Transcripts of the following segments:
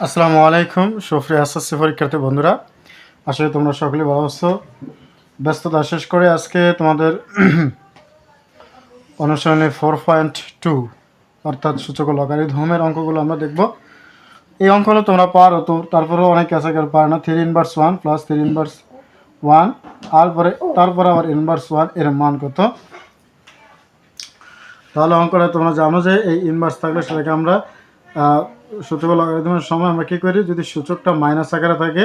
আসসালামু আলাইকুম সফরি এসএসসি পরীক্ষার্থী বন্ধুরা। আসলে তোমরা সকলে ভালো আছো। ব্যস্ততা শেষ করে আজকে তোমাদের অনুসরণে ফোর পয়েন্ট টু অর্থাৎ সূচক লগারিধমের অঙ্কগুলো আমরা দেখব। এই অঙ্কগুলো তোমরা পারো তো, তারপরেও অনেক কাছে কেউ পারে না। Three inverse one plus three inverse one তারপরে তারপরে আবার ইনভার্স ওয়ানের মান কত? তাহলে অঙ্কটা তোমরা জানো যে এই ইনভার্স থাকলে সেটাকে আমরা সূচক লগারিদমের সময় আমরা কী করি? যদি সূচকটা মাইনাস আকারে থাকে,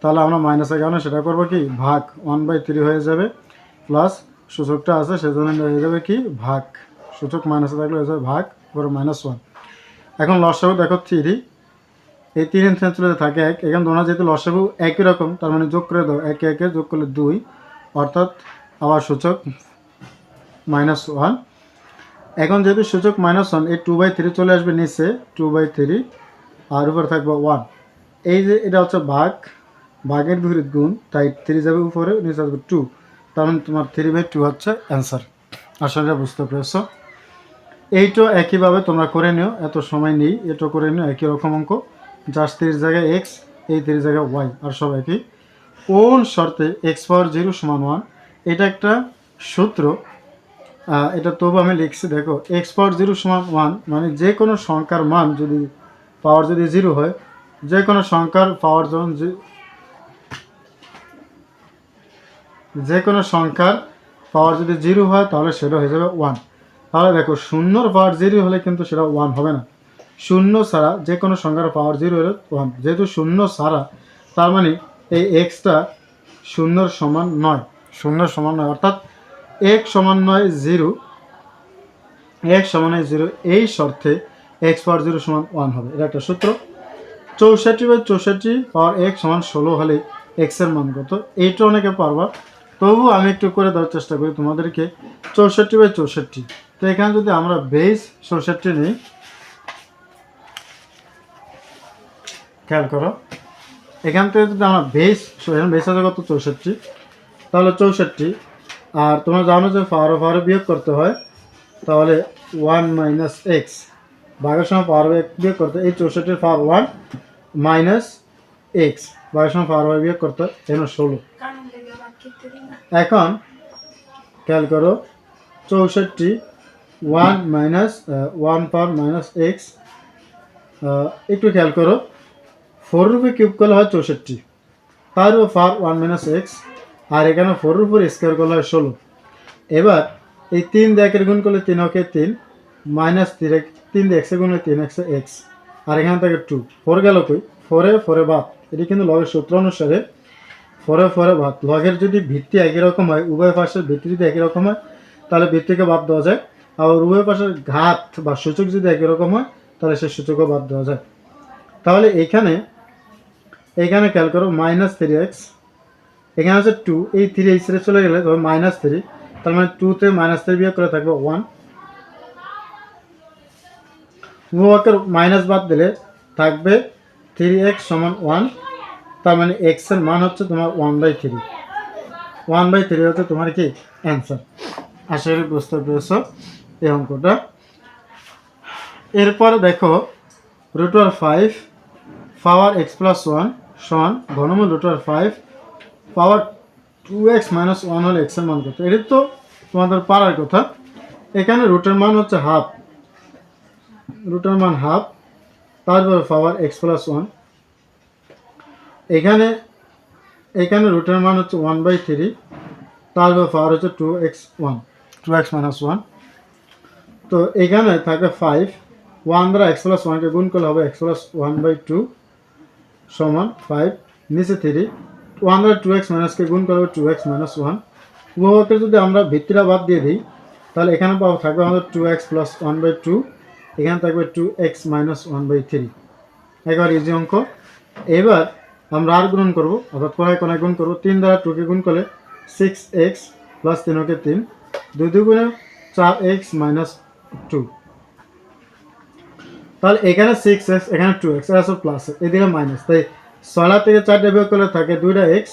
তাহলে আমরা মাইনাস আকারে সেটা করব কি? ভাগ ওয়ান বাই থ্রি হয়ে যাবে প্লাস সূচকটা আছে সেজন্য হয়ে যাবে কি? ভাগ। সূচক মাইনাসে থাকলে হয়ে যাবে ভাগ পরে মাইনাস ওয়ান এখন লসাগু দেখো থ্রি এই তিন সেঞ্চুরিতে থাকে এক। এখানে দোনা যেহেতু লসাগু একই রকম, তার মানে যোগ করে দাও। একে একে যোগ করলে দুই। অর্থাৎ আবার সূচক মাইনাস ওয়ান এখন যেহেতু সূচক মাইনাস ওয়ান এই টু বাই থ্রি চলে আসবে নিচে টু বাই থ্রি আর উপরে থাকবে ওয়ান এই যে এটা হচ্ছে ভাগ, ভাগের বিপরীত গুণ, তাই থ্রি যাবে উপরে, নিচে আসবে টু তার মানে তোমার থ্রি বাই টু হচ্ছে অ্যান্সার আসলে এটা বুঝতে পেরেছ? এইটাও একইভাবে তোমরা করে নিও, এত সময় নেই এটা করে নিও, একই রকম অঙ্ক। জাস্ট তিরিশ জায়গায় এক্স এই তিরিশ জায়গায় ওয়াই আর সব একই। কোন শর্তে এক্স পাওয়ার জিরো সমান ওয়ান এটা একটা সূত্র এটা তবু আমি লিখছি, দেখো এক্স পাওয়ার জিরো সমান ওয়ান মানে যে কোনো সংখ্যার মান যদি পাওয়ার যদি জিরো হয়, যে কোনো সংখ্যার পাওয়ার যখন যে কোনো সংখ্যার পাওয়ার যদি জিরো হয়, তাহলে সেটা হয়ে যাবে ওয়ান তাহলে দেখো, শূন্যর পাওয়ার জিরো হলে কিন্তু সেটা ওয়ান হবে না। শূন্য ছাড়া যে কোনো সংখ্যার পাওয়ার জিরো হলে ওয়ান যেহেতু শূন্য ছাড়া, তার মানে এই এক্সটা শূন্যর সমান নয়। শূন্যর সমান নয়, অর্থাৎ এক সমান নয় জিরো। এক সমান নয় জিরো, এই শর্তে এক্স পাওয়ার জিরো সমান ওয়ান হবে। এটা একটা সূত্র। চৌষট্টি বাই চৌষট্টি পাওয়ার এক সমান ষোলো হলে এক্সের মান কত? এইটা অনেকে পারবা। তবু আমি একটু করে দেওয়ার চেষ্টা করি তোমাদেরকে। চৌষট্টি বাই চৌষট্টি। তো এখানে যদি আমরা বেস চৌষট্টি নিই, খেয়াল করো। এখান থেকে যদি আমরা বেস বেস আছে কত? চৌষট্টি। তাহলে চৌষট্টি। আর তোমরা জানো যে পাওয়ার অফ বিয়োগ করতে হয়, তাহলে ওয়ান মাইনাস এক্স ভাগের সময় পাওয়ার বিয়োগ করতে। এই চৌষট্টির পাওয়ার ওয়ান মাইনাস এক্স ভাগের সময় পাওয়ার বিয়োগ করতে হয়, এখানে ষোলো এখন খেয়াল করো, চৌষট্টি one minus one power minus x একটু খেয়াল করো ফোর রুপি কিউব করলে হয় চৌষট্টি, তার পাওয়ার ওয়ান মাইনাস এক্স আর এখানে ফোরের উপর স্কোয়ার করলে হয় ষোলো। এবার এই তিন একের গুণ করলে তিন ওকে তিন মাইনাস তিন তিন এক্সে গুণলে তিন এক্সে এক্স আর এখানে থাকে টু ফোর গেল কই? ফোরে ফোরে বাদ। এটি কিন্তু লগের সূত্র অনুসারে ফোরে ফোরে বাদ। লগের যদি ভিত্তি একই রকম হয়, উভয় পাশের ভিত্তি যদি একই রকম হয়, তাহলে ভিত্তিকে বাদ দেওয়া যায়। আর উভয় পাশের ঘাত বা সূচক যদি একই রকম হয়, তাহলে সে সূচকও বাদ দেওয়া যায়। তাহলে এখানে এখানে খেয়াল করো মাইনাস থ্রি এক্স এখানে আছে টু এই থ্রি এই সাইডে চলে গেলে তবে মাইনাস থ্রি তার মানে টুতে মাইনাস থ্রি বিয়োগ করে থাকবে ওয়ান উভয়কের মাইনাস বাদ দিলে থাকবে থ্রি এক্স সমান ওয়ান তার মানে এক্সের মান হচ্ছে তোমার one by three one by three হচ্ছে তোমার কি? অ্যান্সার আশা করি বুঝতে পেরেছ এই অঙ্কটা। এরপর দেখো root five power x plus one সমান ঘনমূল root five power two x minus one হলে এক্সের মান কত? এটি তো তোমাদের পারার কথা। এখানে রুটের মান হচ্ছে হাফ রুটের মান হাফ তারপর পাওয়ার এক্স প্লাস ওয়ান। এখানে এখানে রুটের মান হচ্ছে ওয়ান বাই থ্রি তারপর পাওয়ার হচ্ছে two x one two x minus one তো এখানে থাকে ফাইভ ওয়ান দ্বারা এক্স প্লাস ওয়ানকে গুণ করলে হবে x plus one by two সমান ফাইভ নিচে থ্রি ওয়ান দ্বারা টু এক্স মাইনাসকে গুণ করলে টু এক্স মাইনাস ওয়ান উভয়কে যদি আমরা ভিত্তিটা বাদ দিয়ে দিই, তাহলে এখানে পাবো থাকবে আমাদের two x plus one by two এখানে থাকবে two x minus one by three একবার ইজি অঙ্ক। এবার আমরা আর গুণন করব, অর্থাৎ কোনায় কোনায় গুণ করব। তিন দ্বারা টুকে গুণ করলে সিক্স এক্স প্লাস তিন ওকে তিন, দুই দুগুণে চার এক্স মাইনাস টু তাহলে এখানে সিক্স এক্স এখানে টু এক্স এটা সব প্লাস এদিকে মাইনাস তাই ছয়টা থেকে চারটা বিয়োগ করলে থাকে দুইটা এক্স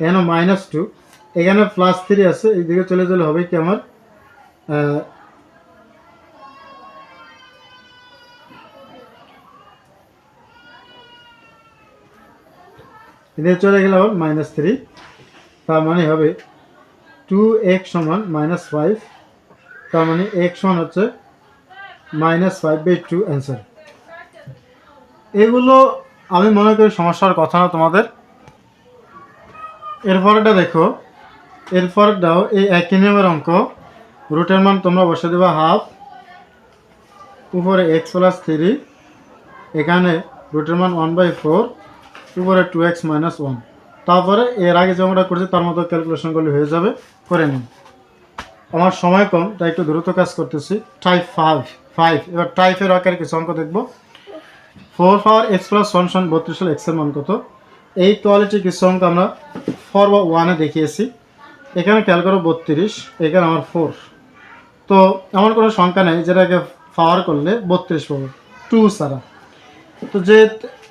এখানে মাইনাস টু এখানে প্লাস থ্রি আছে, এইদিকে চলে গেলে হবে কি আমার এদিকে চলে গেলে আবার মাইনাস থ্রি তার মানে হবে টু এক্স সমান মাইনাস ফাইভ তার মানে এক্স সমান হচ্ছে minus five by two answer এগুলো আমি মনে করি সমস্যার কথা না তোমাদের। এরপরটা দেখো। এরপরটাও এই একই নিয়মের অঙ্ক। রুটের মান তোমরা বসে দেবা হাফ। উপরে এক্স প্লাস থ্রি এখানে রুটের মান ওয়ান বাই ফোর উপরে টু এক্স মাইনাস ওয়ান তারপরে এর আগে যে আমরা করছি, তার মতো ক্যালকুলেশন করলে হয়ে যাবে। করে নিন। আমার সময় কম, তাই একটু দ্রুত কাজ করতেছি। টাইপ ফাইভ ফাইভ এবার টাইপের আকারে কিছু অঙ্ক দেখব। Four power x plus one সন বত্রিশ হল এক্সের মান কত? এই কোয়ালিটি কিছু অঙ্ক আমরা ফোর বা ওয়ানে দেখিয়েছি। এখানে খেয়াল করো বত্রিশ, এখানে আমার ফোর তো এমন কোনো সংখ্যা নেই যেটাকে পাওয়ার করলে বত্রিশ পাবো টু ছাড়া। তো যে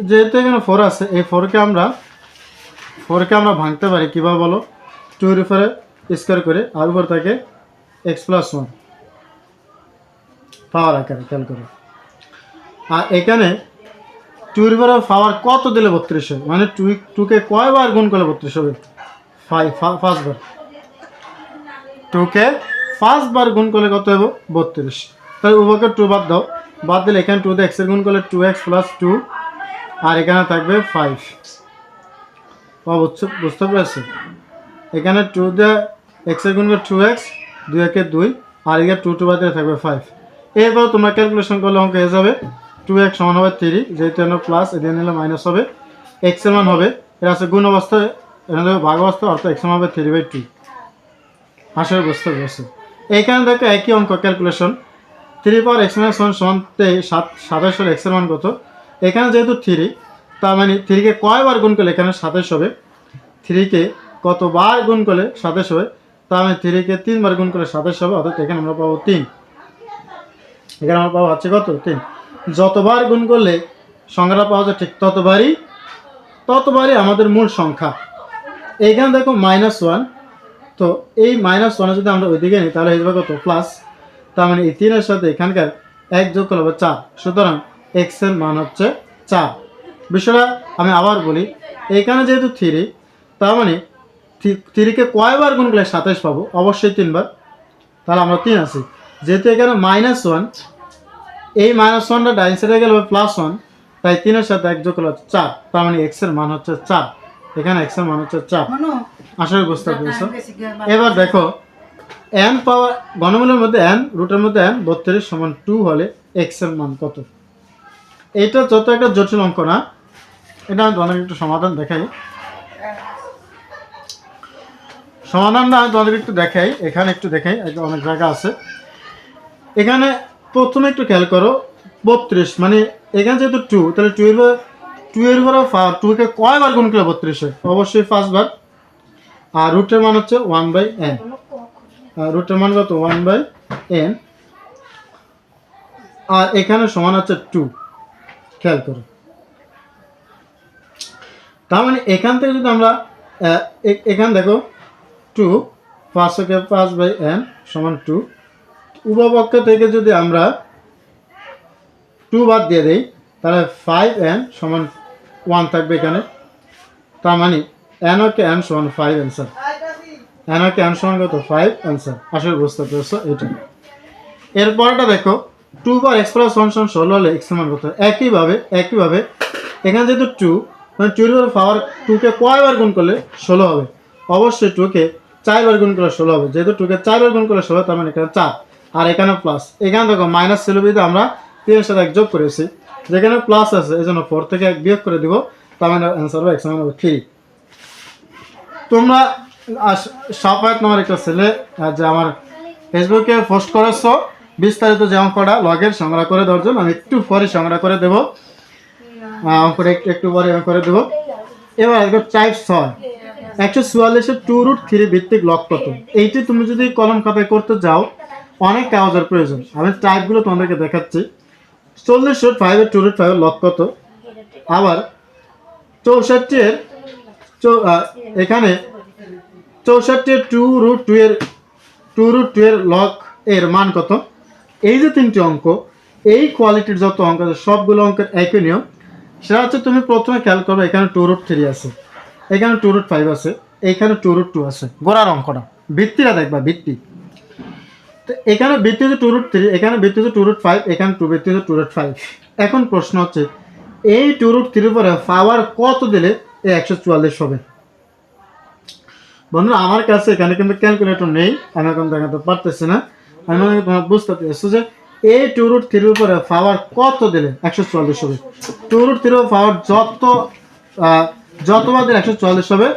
যেহেতু এখানে ফোর আছে, এই ফোরকে আমরা ফোরকে আমরা ভাঙতে পারি কীভাবে বলো? টুর উপরে স্কোয়ার করে, আর উপর থাকে এক্স প্লাস ওয়ান। পাওয়ার আকারে, খেয়াল করো। আর এখানে টুর উপরে পাওয়ার কত দিলে বত্রিশ হবে মানে টু টুকে কয়বার গুণ করলে বত্রিশ হবে? ফাইভ পাঁচবার। টুকে পাঁচবার গুণ করলে কত হবে? বত্রিশ। তাহলে উভয়কে টু বাদ দাও। বাদ দিলে এখানে টু দিয়ে এক্সের গুণ করলে টু এক্স প্লাস টু আর এখানে থাকবে ফাইভ বুঝতে বুঝতে পেরেছি? এখানে টু দিয়ে এক্সের গুণ করে টু এক্স দুই একে দুই, আর এখানে টু টু বাদ দিয়ে থাকবে ফাইভ এরপর তোমরা ক্যালকুলেশন করলে অঙ্ক হয়ে যাবে। টু এক্স সমান হবে থ্রি যেহেতু এনে প্লাস এদিকে নিলে মাইনাস হবে। এক্সের মান হবে, এটা আছে গুণ অবস্থায় এখানে ভাগ অবস্থা, অর্থাৎ এক্স হবে থ্রি বাই টু আসলে বুঝতে পেরেছি। এইখানে দেখো একই অঙ্ক calculation three power x minus one সমান সাত, সাতাশ হলে এক্সের মান কত? এখানে যেহেতু থ্রি তার মানে থ্রিকে কয়বার গুণ করলে এখানে সাতাশ হবে? থ্রিকে কতবার গুণ করলে সাতাশ হবে? তার মানে থ্রিকে তিনবার গুণ করলে সাতাশ হবে, অর্থাৎ এখানে আমরা পাবো তিন। এখানে আমরা পাবো হচ্ছে কত? তিন। যতবার গুণ করলে সংখ্যাটা পাওয়া যায় ঠিক ততবারই ততবারই আমাদের মূল সংখ্যা। এইখানে দেখো মাইনাস ওয়ান তো এই মাইনাস ওয়ানে যদি আমরা ওইদিকে নিই, তাহলে হয়ে যাবে কত? প্লাস তার মানে এই তিনের সাথে এখানকার এক যোগ করলে হবে চার। সুতরাং এক্সের মান হচ্ছে চার। বিষয়টা আমি আবার বলি, এখানে যেহেতু থ্রি তার মানে থ্রিকে কয়বার গুণ করলে সাতাশ পাবো? অবশ্যই তিনবার। তাহলে আমরা তিন আছি। যেহেতু এখানে মাইনাস ওয়ান এই মাইনাস ওয়ানটা ডাইন সাইডে গেলে প্লাস ওয়ান তাই তিনের সাথে এক যোগ হচ্ছে চার তার মানে এক্সের মান হচ্ছে চার। এখানে এক্সের মান হচ্ছে চার। আসলে বুঝতে পেরেছ? এবার দেখো এন পাওয়ার গণমূলের মধ্যে এন রুটের মধ্যে এন বত্রিশ সমান টু হলে এক্সের মান কত? এটা যত একটা জটিল অঙ্ক না এটা আমি তোমাদের একটু সমাধান দেখাই। সমাধানটা আমি তোমাদের একটু দেখাই এখানে একটু দেখাই অনেক জায়গা আছে। এখানে প্রথমে একটু খেয়াল করো, বত্রিশ মানে এখানে যেহেতু টু তাহলে টু এর টু এর উপরে টুকে কয়বার গুণ করলে বত্রিশে? অবশ্যই পাঁচবার। আর রুটের মান হচ্ছে ওয়ান বাই এন আর রুটের মান কত? ওয়ান বাই এন আর এখানে সমান হচ্ছে টু খেয়াল করো। তার মানে এখান থেকে যদি আমরা এখান দেখো টু পাঁচশোকে পাঁচ বাই এন সমান টু উপপক্ষ থেকে যদি আমরা টু বাদ দিয়ে দিই, তাহলে ফাইভ এন সমান ওয়ান থাকবে এখানে। তার মানে এন ওকে এন সমান five answer n okay n সমান কত? ফাইভ অ্যান্সার আসলে বুঝতে পেরেছ এটা। এরপরটা দেখো টু বার এক্স প্লাস ওয়ান সমান ষোলো হলে এক্স সমান কত? একইভাবে একইভাবে এখানে যেহেতু টু মানে টুর উপর পাওয়ার টুকে কয়বার গুণ করলে ষোলো হবে? অবশ্যই টুকে চারবার গুণ করলে ষোলো হবে। যেহেতু টুকে চারবার গুণ করলে ষোলো, তার মানে এখানে চার। আর এখানে প্লাস এখানে দেখো মাইনাস ছিল আমরা তিনের সাথে এক যোগ করেছি। যেখানে প্লাস আছে, এই জন্য ফোর থেকে এক বিয়োগ করে দিব, তার মানে অ্যান্সার হবে এক্স সমান হবে থ্রি তোমরা সাফায়ত নামের একটা ছেলে যে আমার ফেসবুকে পোস্ট করেছ, বিস্তারিত যে অঙ্কটা লগের সংগ্রহ করে দেওয়ার জন্য আমি একটু পরে সংগ্রহ করে দেবো। অঙ্কটা একটু পরে করে দেবো। এবার একবার টাইপ ছয়। একশো চুয়াল্লিশের টু রুট থ্রি ভিত্তিক লক কত? এইটি তুমি যদি কলম খাতায় করতে যাও অনেক কাগজের প্রয়োজন। আমি টাইপগুলো তোমাদেরকে দেখাচ্ছি। চল্লিশ রুট ফাইভের টু রুট ফাইভের লক কত? আবার চৌষট্টির চৌ- আহ, এখানে চৌষট্টি টু রুট টু এর টু রুট টু এর লক এর মান কত? এই যে তিনটি অঙ্ক এই কোয়ালিটির যত অঙ্ক আছে সবগুলো অঙ্কের একই নিয়ম। সেটা হচ্ছে তুমি প্রথমে খেয়াল করবে এখানে টু রুট থ্রি আছে এখানে টু রুট ফাইভ আছে এইখানে টু রুট টু আছে। গোড়ার অঙ্কটা। ভিত্তিটা দেখবা ভিত্তি। এখানে বৃত্তি হচ্ছে টু রুট থ্রি এখানে বৃত্তি হচ্ছে টু রুট ফাইভ এখানে টু বৃত্তি হচ্ছে টু রুট ফাইভ এখন প্রশ্ন হচ্ছে, এই টু রুট থ্রির পরে পাওয়ার কত দিলে এই একশো চুয়াল্লিশ হবে? বন্ধুরা, আমার কাছে এখানে কিন্তু ক্যালকুলেটর নেই, আমি এখন দেখাতে পারতেছি না। আমি মনে করি বুঝতে পেরেছ যে এই টু রুট থ্রির উপরে পাওয়ার কত দিলে একশো চুয়াল্লিশ হবে? টু রুট থ্রির পাওয়ার যত যতবার দিলে একশো চুয়াল্লিশ হবে,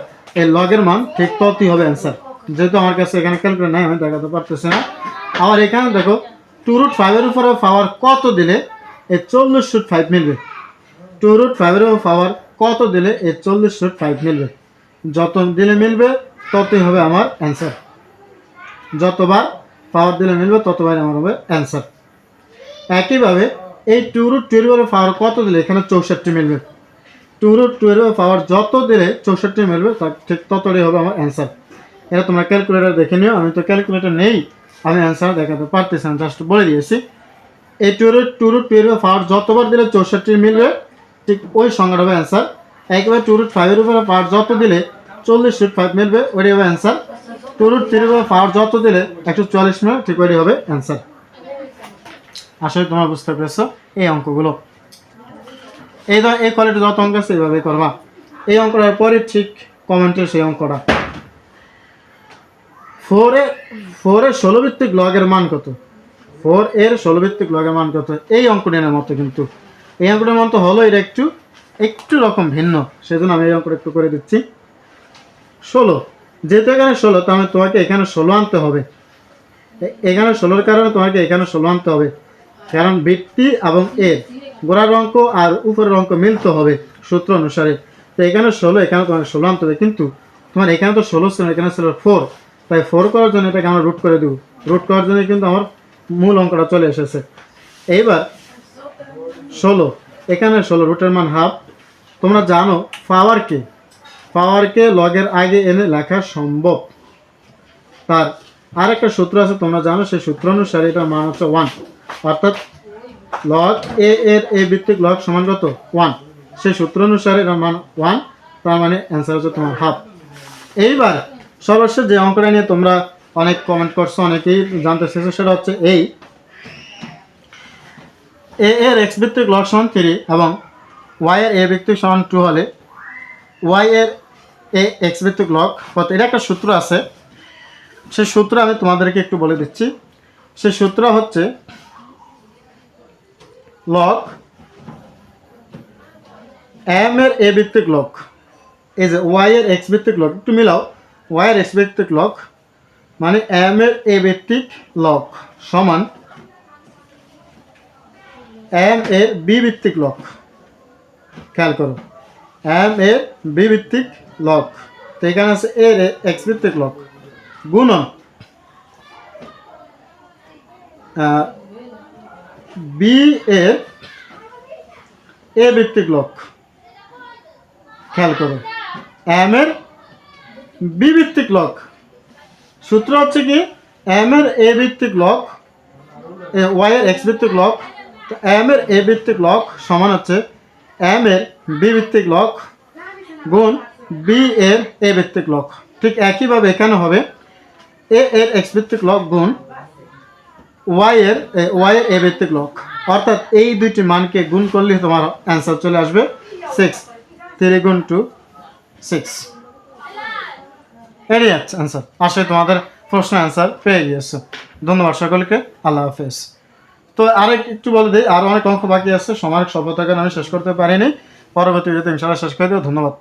এই লগের মান ঠিক ততই হবে অ্যান্সার যেহেতু আমার কাছে এখানে ক্যালকুলেটর নেই, আমি দেখাতে পারতেছি না। আবার এখানে দেখো টু রুট ফাইভের উপরে পাওয়ার কত দিলে এই চল্লিশ শুট ফাইভ মিলবে? টু রুট ফাইভের উপর পাওয়ার কত দিলে এই চল্লিশ শুট ফাইভ মিলবে? যত দিলে মিলবে, ততই হবে আমার অ্যান্সার যতবার পাওয়ার দিলে মিলবে ততবার আমার হবে অ্যান্সার একইভাবে এই টু রুট টুয়েলভের পাওয়ার কত দিলে? এখানে চৌষট্টি মিলবে। টু রুট টুয়েলভের পাওয়ার যত দিলে চৌষট্টি মিলবে, তার ঠিক ততটাই হবে আমার অ্যান্সার এটা তোমরা ক্যালকুলেটার দেখে নিও, আমি তো ক্যালকুলেটার নেই। আমি অ্যান্সার দেখাতে পারতেছি জাস্ট বলে দিয়েছি। এই টু রুট টু রুট টুয়েলভের পাওয়ার যতবার দিলে চৌষট্টি মিলবে, ঠিক ওই সংখ্যাটা হবে অ্যান্সার একবার টু রুট ফাইভের উপরে পাওয়ার যত দিলে চল্লিশ রুট ফাইভ মিলবে, ওইটাই হবে অ্যান্সার টু রুট থ্রির উপরে পাওয়ার যত দিলে একশো চুয়াল্লিশ মিলবে, ঠিক ওইটাই হবে অ্যান্সার আসলে তোমরা বুঝতে পেরেছ এই অঙ্কগুলো। এই এই কোয়ালিটি যত অঙ্ক আছে এইভাবে করবা। এই অঙ্কটার পরে ঠিক কমেন্টের সেই অঙ্কটা। ফোরে ফোরের ষোলো ভিত্তিক লগের মান কত? ফোর এর ষোলো ভিত্তিক লগের মান কত? এই অঙ্কটির মতো কিন্তু। এই অঙ্কটার মতো হলো এটা একটু একটু রকম ভিন্ন, সেজন্য আমি এই অঙ্কটা একটু করে দিচ্ছি। ষোলো, যেহেতু এখানে ষোলো তাহলে তোমাকে এখানে ষোলো আনতে হবে। এ- এখানে ষোলোর কারণে তোমাকে এখানে ষোলো আনতে হবে। কারণ বৃত্তি এবং এর গোড়ার অঙ্ক আর উপরের অঙ্ক মিলতে হবে সূত্র অনুসারে। তো এখানে ষোলো, এখানে তোমাকে ষোলো আনতে হবে। কিন্তু তোমার এখানে তো ষোলো ছিল, এখানে ছিল ফোর তাই ফোর করার জন্য এটাকে আমরা রুট করে দেবো। রুট করার জন্য কিন্তু আমার মূল অঙ্কটা চলে এসেছে। এইবার ষোলো, এখানে ষোলো রুটের মান হাফ তোমরা জানো পাওয়ারকে পাওয়ারকে লগের আগে এনে লেখা সম্ভব। তার আরেকটা সূত্র আছে, তোমরা জানো সেই সূত্র অনুসারে এটার মান হচ্ছে ওয়ান অর্থাৎ লগ এ এর এ ভিত্তিক লগ সমান কত? ওয়ান সেই সূত্র অনুসারে এটার মান ওয়ান তার মানে অ্যান্সার হচ্ছে তোমার হাফ এইবার সর্বশেষ যে অঙ্কটা নিয়ে তোমরা অনেক কমেন্ট করছ, অনেকেই জানতে চেয়েছো, সেটা হচ্ছে এই। এ এর এক্স ভিত্তিক লগ সমান থ্রি এবং ওয়াই এর এ ভিত্তিক সমান টু হলে ওয়াই এর এ এক্স ভিত্তিক লগ কত? এটা একটা সূত্র আছে। সেই সূত্র আমি তোমাদেরকে একটু বলে দিচ্ছি। সেই সূত্র হচ্ছে লগ এম এর এ ভিত্তিক লগ এই যে ওয়াই এর এক্স ভিত্তিক লগ একটু মিলাও। ওয়াই এর লক মানে এম এর এ ভিত্তিক লক সমান এম এর বি ভিত্তিক লক খেয়াল করো এম এর বি ভিত্তিক লক তো এখানে আছে এর এক্স ভিত্তিক লগ গুণন বি এর এ ভিত্তিক লক খেয়াল করো এম এর বি ভিত্তিক লগ সূত্র হচ্ছে কি এম এর এ ভিত্তিক লগ ওয়াই এর এক্স ভিত্তিক তো এম এর এ ভিত্তিক লক সমান হচ্ছে এম এর বি ভিত্তিক লক গুণ বি এর এ ভিত্তিক লক। ঠিক একইভাবে এখানে হবে এ এর এক্স ভিত্তিক লক গুণ ওয়াই এর ওয়াই এর এ ভিত্তিক লক। অর্থাৎ এই দুইটি মানকে গুণ করলে তোমার অ্যান্সার চলে আসবে সিক্স থ্রি গুণ টু সিক্স এটাই অ্যান্সার আসলে তোমাদের প্রশ্ন অ্যান্সার পেয়ে গিয়েছো। ধন্যবাদ সকলকে, আল্লাহ হাফেজ। তো আরেক একটু বলে দিই আরও অনেক অঙ্ক বাকি আছে, সময় সভ্যতাকে আমি শেষ করতে পারিনি। পরবর্তী ভিডিওতে ইনশাল্লাহ শেষ করে দেবো। ধন্যবাদ।